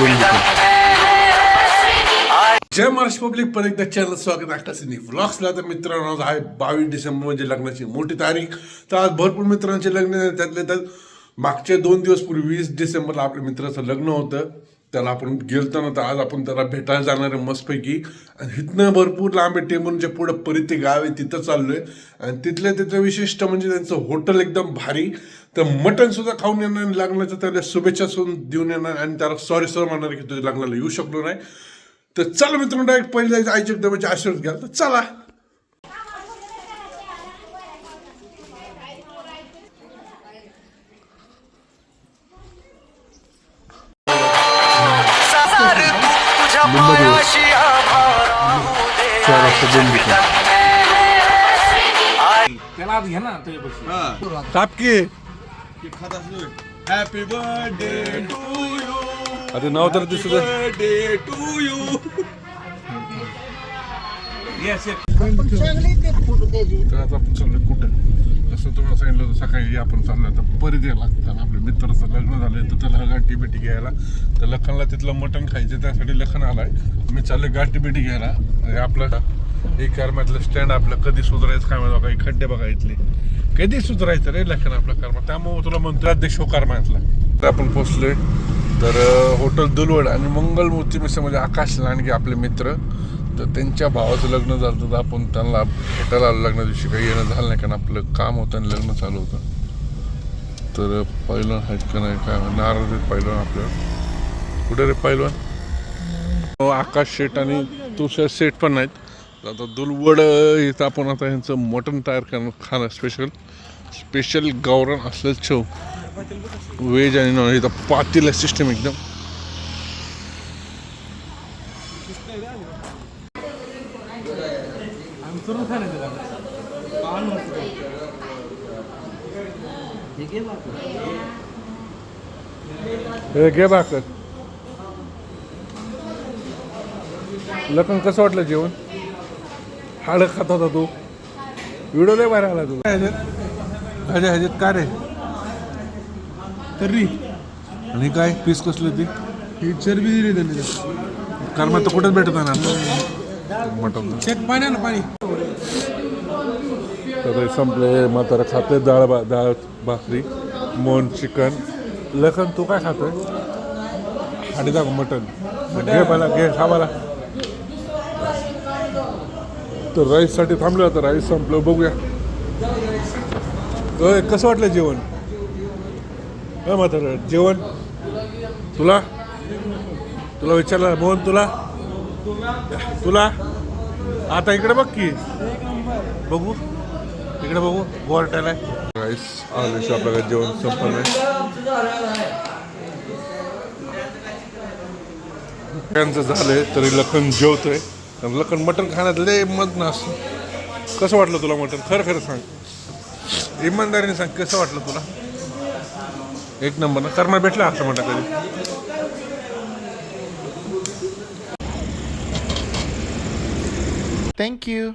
जय Maharashtra public परत एकदा channel स्वागत आकाशिनी व्लॉग्सला तर मित्रांनो आज आहे बावीस डिसेंबर म्हणजे लग्नाची मोठी तारीख. तर आज भरपूर मित्रांचे लग्न त्यातले त्यात मागचे दोन दिवस पूर्वी वीस डिसेंबरला आपल्या मित्राचं लग्न होतं. त्याला आपण गेलतो ना तर आज आपण त्याला भेटायला जाणार आहे मस्तपैकी. आणि इथनं भरपूर लांब आहे टेंबूरच्या पुढं परित ते गाव आहे तिथं चाललो आहे आणि तिथल्या तिथलं विशिष्ट म्हणजे त्यांचं हॉटेल एकदम भारी. तर मटनसुद्धा खाऊन येणार आणि लग्नाच्या त्याला शुभेच्छा सुद्धा देऊन येणार आणि त्याला सॉरी सर म्हणणार की तुझ्या लग्नाला येऊ शकलो नाही. तर चला मित्रांनो डायरेक्ट पहिले जायचं आईच्या डब्याचे आशीर्वाद घ्या तर चला. त्याला आज घे ना तुझ्यापाशी टापकी हॅपी बर्थडे टू यू अरे नाव तर दिसत बर्थडे टू यू येस तर आता आपण चाललोय कुठं? जसं तुम्हाला सांगितलं होतं सकाळी आपण चाललो आता परत यायला त्याला आपल्या मित्राचं लग्न झालंय. तर त्याला गाठी बिटी घ्यायला. तर लखनला तिथलं मटण खायचं त्यासाठी लखन आलाय. मी चाललोय गाठी बिटी घ्यायला. आणि आपलं हे कर्मातलं स्टँड आपलं कधी सुधारायचं काय माहिती बघा खड्डे बघा इथले. कधी सुधारायचं रे लक्षण आपलं कर्म? त्यामुळे तुला म्हणतो अध्यक्ष हो कर्मातला. तर आपण पोचलोय. तर हॉटेल दुलवड आणि मंगलमूर्ती मिसळ म्हणजे आकाश लांडगे आपले मित्र. तर त्यांच्या भावाचं लग्न झालं तर आपण त्यांना भेटायला आलो लग्ना दिवशी काही येणं झालं नाही कारण आपलं काम होतं आणि लग्न चालू होतं. तर पहिलं आहेत का नाही काय नारळ नाराज पहिलं आपल्या कुठे रे पहिलं आकाश शेठ आणि तुषार शेठ पण नाहीत. आता दुलवड इथं आपण आता ह्यांचं मटण तयार करणं खाणं स्पेशल स्पेशल गावरान असलं छव व्हेज आणि नॉन इथं पातील सिस्टम एकदम. हे घे भाकर. लखन कसं वाटलं जेवण? हाड खात होता तू. व्हिडिओ लय बाहेर आला तू. ह्याच्या ह्याच्यात काय रे? तर्री. आणि काय? पीस कसलं ती? ही चरबी दिली त्यांनी. कारण मग तर कुठेच भेटत नाही ना. मटन शेत पाणी ना पाणी. तर संपले. म्हातारा खाते डाळ बा डाळ भाकरी मोन चिकन. लखन तू काय खातोय? हाडी दाखव मटन घे मला घे खा मला. तर राईससाठी थांबलो आता. राईस संपलं बघूया. अय कसं वाटलं जेवण? काय म्हातारा जेवण? तुला? तुला विचारलं मोहन तुला? तुला? आता इकडे बघ की. बघू. इकडे बघू. गोरट्याला राईस आल्याशिवाय आपल्याला जेवण संपलं नाही. त्यांचं झालंय तरी लखन जेवतोय. लखन मटण खाण्यात लय मग्न असतं कसं वाटलं तुला मटण? खरं खरं सांग. इमानदारीने सांग कसं वाटलं तुला? एक नंबर ना. कर्मा भेटला असं म्हटलं कधी? थँक्यू